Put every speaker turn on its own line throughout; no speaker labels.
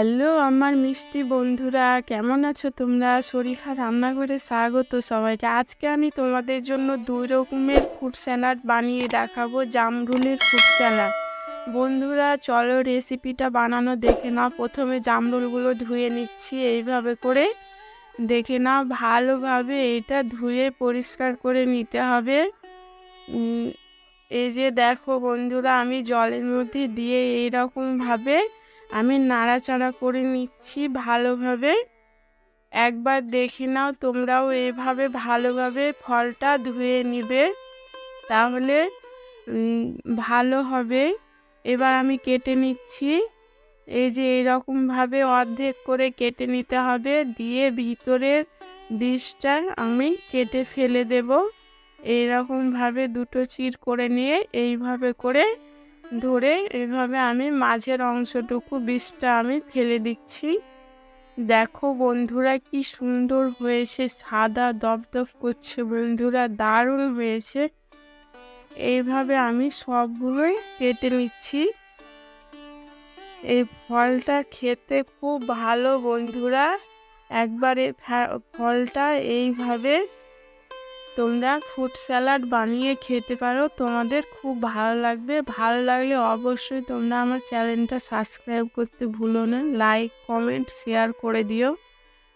Hello আমার মিষ্টি বন্ধুরা, কেমন আছো তোমরা? শরীফা রান্নাঘরে স্বাগত সবাইকে। আজকে আমি তোমাদের জন্য দুই রকমের ফুড স্যালাড বানিয়ে দেখাবো, জামরুলের ফুড স্যালাড বন্ধুরা, চলো রেসিপিটা বানানো দেখে নাও। প্রথমে জামরুলগুলো ধুয়ে নিচ্ছি এইভাবে করে। দেখে নাও, ভালোভাবে এটা ধুয়ে পরিষ্কার করে নিতে হবে। এই যে দেখো বন্ধুরা, আমি জলের মধ্যে দিয়ে এইরকমভাবে আমি নাড়াচাড়া করে নিচ্ছি ভালোভাবে। একবার দেখে নাও তোমরাও এভাবে ভালোভাবে ফলটা ধুয়ে নিবে। তাহলে ভালো হবে। এবার আমি কেটে নিচ্ছি। এই যে এরকমভাবে অর্ধেক করে কেটে নিতে হবে। দিয়ে ভিতরের বীজটা আমি কেটে ফেলে দেব। এইরকমভাবে দুটো চির করে নিয়ে এইভাবে করে ধরে এভাবে আমি মাঝের অংশটুকু বীজটা আমি ফেলে দিচ্ছি। দেখো বন্ধুরা কি সুন্দর হয়েছে, সাদা দপদপ করছে বন্ধুরা, দারুণ হয়েছে। এইভাবে আমি সবগুলোই কেটে নিচ্ছি। এই ফলটা খেতে খুব ভালো বন্ধুরা। একবারে ফলটা এইভাবে তোমরা ফ্রুট স্যালাড বানিয়ে খেতে পারো। তোমাদের খুব ভালো লাগবে। ভালো লাগলে অবশ্যই তোমরা আমার চ্যানেলটা সাবস্ক্রাইব করতে ভুলো না। লাইক কমেন্ট শেয়ার করে দিও।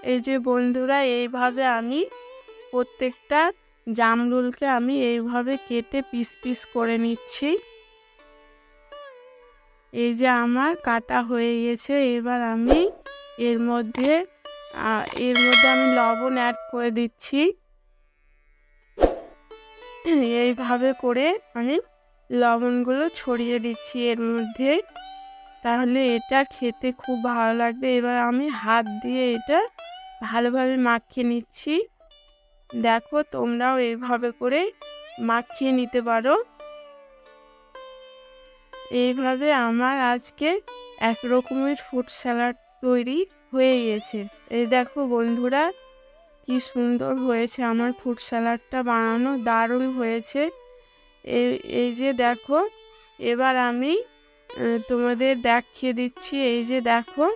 এই যে বন্ধুরা, এইভাবে আমি প্রত্যেকটা জামরুলকে আমি এইভাবে কেটে পিস পিস করে নিচ্ছি। এই যে আমার কাটা হয়ে গেছে। এবার আমি এর মধ্যে এর মধ্যে আমি লবণ অ্যাড করে দিচ্ছি। এইভাবে করে আমি লবণগুলো ছড়িয়ে দিচ্ছি এর মধ্যে। তাহলে এটা খেতে খুব ভালো লাগবে। এবার আমি হাত দিয়ে এটা ভালোভাবে মাখিয়ে নিচ্ছি। দেখো তোমরাও এইভাবে করে মাখিয়ে নিতে পারো। এইভাবে আমার আজকে এক রকমের ফুড স্যালাড তৈরি হয়ে গেছে। এই দেখো বন্ধুরা কি সুন্দর হয়েছে, আমার ফুড স্যালাডটা বানানো দারুণ হয়েছে। এই যে দেখো, এবার আমি তোমাদের দেখিয়ে দিচ্ছি, এই যে দেখো।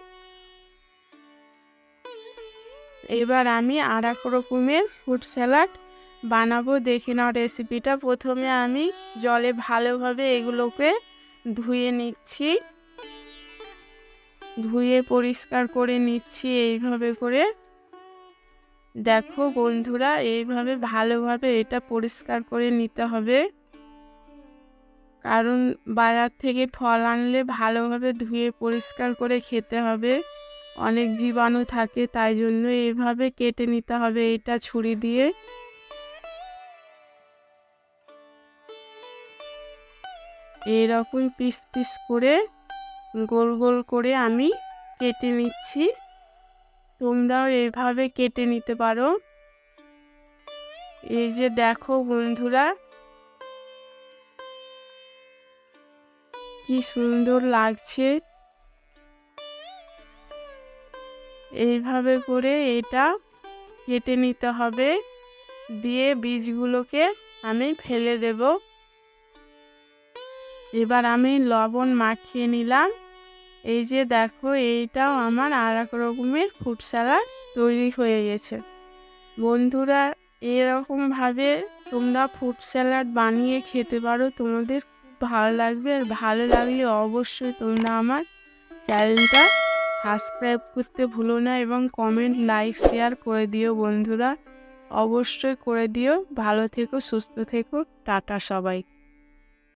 এবার আমি আর এক রকমের ফুড স্যালাড বানাবো, দেখে নাও রেসিপিটা প্রথমে আমি জলে ভালোভাবে এগুলোকে ধুয়ে নিচ্ছি। ধুয়ে পরিষ্কার করে নিচ্ছি, এইভাবে করে। দেখো বন্ধুরা, এইভাবে ভালোভাবে এটা পরিষ্কার করে নিতে হবে। কারণ বাজার থেকে ফল আনলে ভালোভাবে ধুয়ে পরিষ্কার করে খেতে হবে। অনেক জীবাণু থাকে, তাই জন্য এইভাবে কেটে নিতে হবে এটা ছুরি দিয়ে। এরকম পিস পিস করে গোল গোল করে আমি কেটে নিচ্ছি। তোমরাও এইভাবে কেটে নিতে পারো। এই যে দেখো বন্ধুরা। কি সুন্দর লাগছে। এইভাবে করে এটা কেটে নিতে হবে। দিয়ে বীজগুলোকে আমি ফেলে দেব। এবার আমি লবণ মাখিয়ে নিলাম। এই যে দেখো, এইটাও আমার আর এক রকমের ফুড স্যালাড তৈরি হয়ে গেছে। বন্ধুরা, এরকমভাবে তোমরা ফুড স্যালাড বানিয়ে খেতে পারো। তোমাদের খুব ভালো লাগবে আর ভালো লাগলে অবশ্যই তোমরা আমার চ্যানেলটা সাবস্ক্রাইব করতে ভুলো না এবং কমেন্ট লাইক শেয়ার করে দিও বন্ধুরা। অবশ্যই করে দিও। ভালো থেকো, সুস্থ থেকো। টাটা সবাই